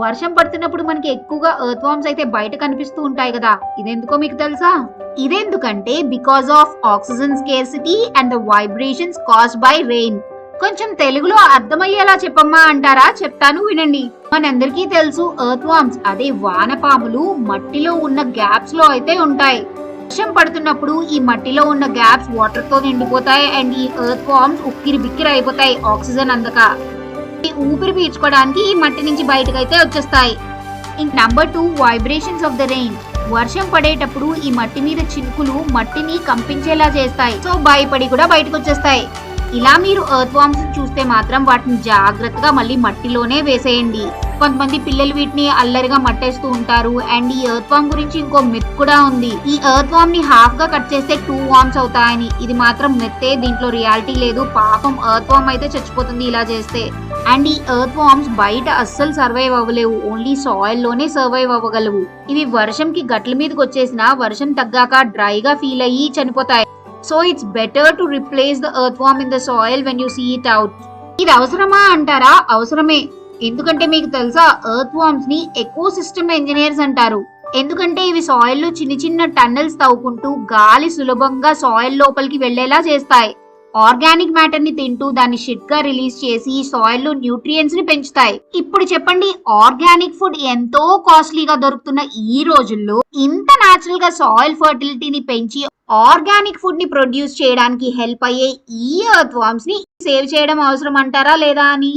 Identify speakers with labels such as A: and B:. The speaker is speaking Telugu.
A: వర్షం పడుతున్నప్పుడు మనకి ఎక్కువగా ఎర్త్ వామ్స్ అయితే బయట కనిపిస్తూ ఉంటాయి కదా. ఇదెందుకో మీకు తెలుసా? ఇదెందుకంటే because of oxygen scarcity and the vibrations cause by rain కొంచెం తెలుగులో అర్థమయ్యేలా చెప్పమ్మా అంటారా? చెప్తాను వినండి. మనందరికీ తెలుసు ఎర్త్ వామ్స్ అదే వానపాములు మట్టిలో ఉన్న గ్యాప్స్లో అయితే ఉంటాయి. వర్షం పడుతున్నప్పుడు ఈ మట్టిలో ఉన్న గ్యాప్స్ వాటర్తో నిండిపోతాయి అండ్ ఈ ఎర్త్ వామ్స్ ఉక్కిరి బిక్కిరి అయిపోతాయి ఆక్సిజన్ అందక. ఊపిరి పీల్చుకోవడానికి ఈ మట్టి నుంచి బయటకు అయితే వచ్చేస్తాయి. ఇంక number two vibrations of the rain వర్షం పడేటప్పుడు ఈ మట్టి మీద చినుకులు మట్టిని కంపించేలా చేస్తాయి. సో భయపడి కూడా బయటకు వచ్చేస్తాయి ఇలా మీరు ఎర్త్ వామ్స్ చూస్తే మాత్రం వాటిని జాగ్రత్తగా మళ్ళీ మట్టిలోనే వేసేయండి. కొంతమంది పిల్లలు వీటిని అల్లరిగా మట్టేస్తూ ఉంటారు. అండ్ ఈ ఎర్త్ వామ్ గురించి ఇంకో మిత్ కూడా ఉంది. ఈ ఎర్త్ వామ్ని హాఫ్గా కట్ చేస్తే టూ వామ్స్ అవుతాయని. ఇది మాత్రం మెత్తే దీంట్లో రియాలిటీ లేదు. పాపం ఎర్త్ వామ్ అయితే చచ్చిపోతుంది ఇలా చేస్తే. అండ్ ఈ ఎర్త్ వామ్స్ బయట అస్సలు సర్వైవ్ అవ్వలేవు. ఓన్లీ సాయిల్లోనే సర్వైవ్ అవ్వగలవు. ఇవి వర్షంకి గట్ల మీదకి వచ్చేసిన వర్షం తగ్గాక డ్రైగా ఫీల్ అయ్యి చనిపోతాయి. So it's better to replace the earthworm in the soil when you see it out ఇది అవసరమా అంటారా? అవసరమే. ఎందుకంటే మీకు తెలుసా ఎర్త్ వామ్స్ని ఎకో సిస్టమ్ ఇంజనీర్స్ అంటారు. ఎందుకంటే ఇవి సాయిల్లో చిన్న చిన్న టన్నెల్స్ తవ్వుకుంటూ గాలి సులభంగా సాయిల్ లోపలికి వెళ్ళేలా చేస్తాయి. ఆర్గానిక్ మ్యాటర్ని తింటూ దాన్ని షిట్గా రిలీజ్ చేసి సాయిల్లో న్యూట్రియన్స్ని పెంచుతాయి. ఇప్పుడు చెప్పండి ఆర్గానిక్ ఫుడ్ ఎంతో కాస్ట్లీగా దొరుకుతున్న ఈ రోజుల్లో ఇంత నాచురల్గా సాయిల్ ఫర్టిలిటీని పెంచి ఆర్గానిక్ ఫుడ్ని ప్రొడ్యూస్ చేయడానికి హెల్ప్ అయ్యే ఈ ఎర్త్ వామ్స్ని సేవ్ చేయడం అవసరం అంటారా లేదా అని?